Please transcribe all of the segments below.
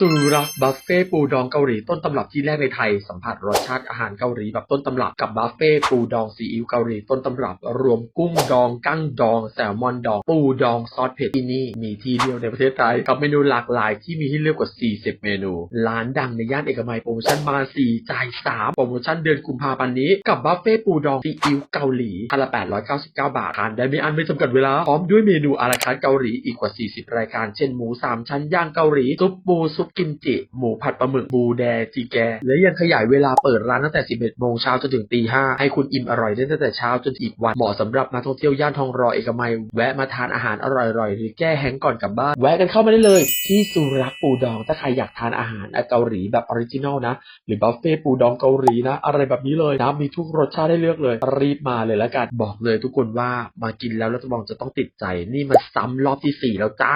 ตูรักบัฟเฟ่ปูดองเกาหลีต้นตำรับที่แรกในไทย สัมผัสรสชาติอาหารเกาหลีแบบต้นตำรับกับบัฟเฟ่ปูดองซีอิ๊วเกาหลีต้นตำรับ รวมกุ้งดองกั้งดอง แซลมอนดอง ปูดองซอสเผ็ดที่นี่มีที่เดียวในประเทศไทย กับเมนูหลากหลายที่มีให้เลือกกว่า 40 เมนู ร้านดังในย่านเอกมัยโปรโมชั่นมา4จ่าย 3 โปรโมชั่นเดือนกุมภาพันธ์นี้กับบัฟเฟ่ปูดองซีอิ๊วเกาหลีพันละ899 บาททานได้ไม่อันไม่จำกัดเวลาพร้อมด้วยเมนูอาราคาร์ทเกาหลีอีกกว่า 40 รายการเช่นหมูสามชั้นย่างเกาหลีซุปปูซุปกิมจิ หมูผัดปลาหมึกบูแดจีแก และยังขยายเวลาเปิดร้านตั้งแต่ 11 โมงเช้าจนถึงตี5ให้คุณอิ่มอร่อยได้ตั้งแต่เช้าจนอีกวัน เหมาะสำหรับนักท่องเที่ยวย่านทองรอเอกมัย แวะมาทานอาหารอร่อยๆ หรือแก้แห้งก่อนกลับบ้าน แวะกันเข้ามาได้เลย ที่สุรักปูดอง ถ้าใครอยากทานอาหารเกาหลีแบบออริจินอลนะ หรือบัฟเฟ่ปูดองเกาหลีนะ อะไรแบบนี้เลยนะมีทุกรสชาติให้เลือกเลย รีบมาเลยแล้วกัน บอกเลยทุกคนว่ามากินแล้วแล้วจะมองจะต้องติดใจ นี่มันซ้ำรอบที่สี่แล้วจ้า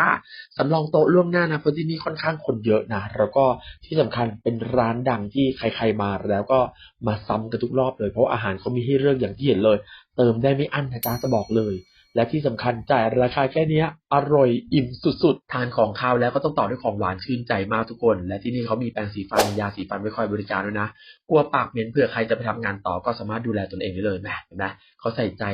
สำรองโต๊ะล่วงหน้านะเพราะที่นี่ค่อนข้างคนเยอะนะ แล้วก็ที่สำคัญเป็นร้านดังที่ใครๆมาแล้วก็มาซ้ำกันทุกรอบเลย เพราะาอาหารเขามีให้เลือกอย่างที่เห็นเลย เติมได้ไม่อั้นนะจ๊ะจะบอกเลย และที่สำคัญจ่ายราคาแค่นี้อร่อยอิ่มสุดๆ ทานของคาวแล้วก็ต้องต่อด้วยของหวานชื่นใจมากทุกคน และที่นี่เขามีแปรงสีฟันยาสีฟันไว้คอยบริการด้วยนะกลัวปากเหม็นเผื่อใครจะไปทำงานต่อก็สามารถดูแลตนเองได้เลยแหมเห็นไหมเขาใส่ใจ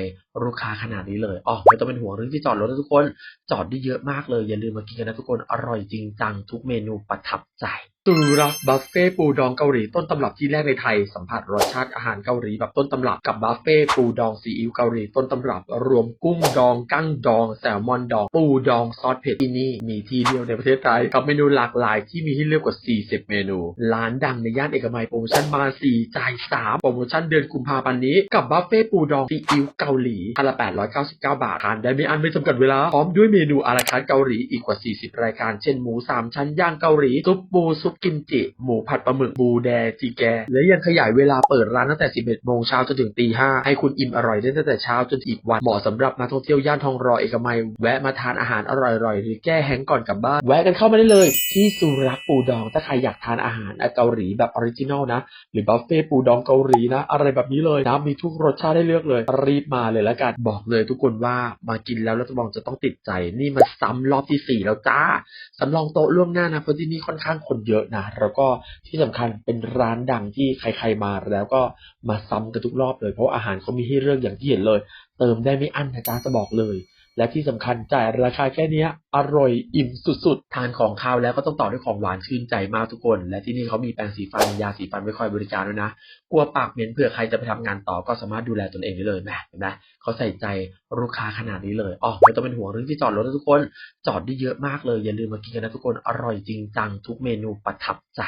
ลูกค้าขนาดนี้เลยอ๋อไม่ต้องเป็นห่วงเรื่องที่จอดรถนะทุกคน จอดได้เยอะมากเลยอย่าลืมมากินกันนะทุกคนอร่อยจริงจังทุกเมนูประทับใจตูรักบัฟเฟ่ปูดองเกาหลีต้นตำรับที่แรกในไทย สัมผัสรสชาติอาหารเกาหลีแบบต้นตำรับกับบัฟเฟ่ปูดองซีอิ๊วเกาหลีต้นตำรับ รวมกุ้งดองกั้งดอง แซลมอนดอง ปูดองซอสเผ็ดที่นี่มีที่เดียวในประเทศไทยกับเมนูหลากหลายที่มีให้เลือกกว่า 40 เมนู ร้านดังในย่านเอกมัยโปรโมชั่นมา 4 จ่าย 3 โปรโมชั่นเดือนกุมภาพันธ์นี้กับบัฟเฟ่ปูดองซีอิ๊วเกาหลีพันละ899 บาททานได้ไม่อันไม่จำกัดเวลาพร้อมด้วยเมนูอาราคาร์เกาหลีอีกกว่า 40 รายการเช่นหมูสามชั้นย่างเกาหลีซุปปูซุปกิมจิ หมูผัดปลาหมึกบูแดจีแก และยังขยายเวลาเปิดร้านตั้งแต่ 11 โมงเช้าจนถึงตี5ให้คุณอิ่มอร่อยได้ตั้งแต่เช้าจนอีกวัน เหมาะสำหรับนักท่องเที่ยวย่านทองรอเอกมัย แวะมาทานอาหารอร่อยๆ หรือแก้แห้งก่อนกลับบ้าน แวะกันเข้ามาได้เลย ที่สุรักปูดอง ถ้าใครอยากทานอาหารเกาหลีแบบออริจินอลนะ หรือบัฟเฟ่ปูดองเกาหลีนะ อะไรแบบนี้เลยนะ มีทุกรสชาติให้เลือกเลย รีบมาเลยแล้วกัน บอกเลยทุกคนว่ามากินแล้วแล้วจะมองจะต้องติดใจ นี่มันซ้ำรอบที่สี่แล้วจ้าสำรองโต๊ะล่วงหน้านะเพราะที่นี่ค่อนข้างคนเยอะนะแล้วก็ที่สำคัญเป็นร้านดังที่ใครๆมาแล้วก็มาซ้ำกันทุกรอบเลย เพราะาอาหารเขามีให้เลือกอย่างที่เห็นเลย เติมได้ไม่อั้นนะจ๊ะจะบอกเลย และที่สำคัญจ่ายราคาแค่นี้อร่อยอิ่มสุดๆ ทานของคาวแล้วก็ต้องต่อด้วยของหวานชื่นใจมากทุกคน และที่นี่เขามีแปรงสีฟันยาสีฟันไว้คอยบริการด้วยนะ กลัวปากเหม็นเผื่อใครจะไปทำงานต่อก็สามารถดูแลตนเองได้เลยแหมเห็นไหมเขาใส่ใจลูกค้าขนาดนี้เลยอ๋อไม่ต้องเป็นห่วงเรื่องที่จอดรถนะทุกคน จอดได้เยอะมากเลยอย่าลืมมากินกันนะทุกคนอร่อยจริงจังทุกเมนูประทับใจ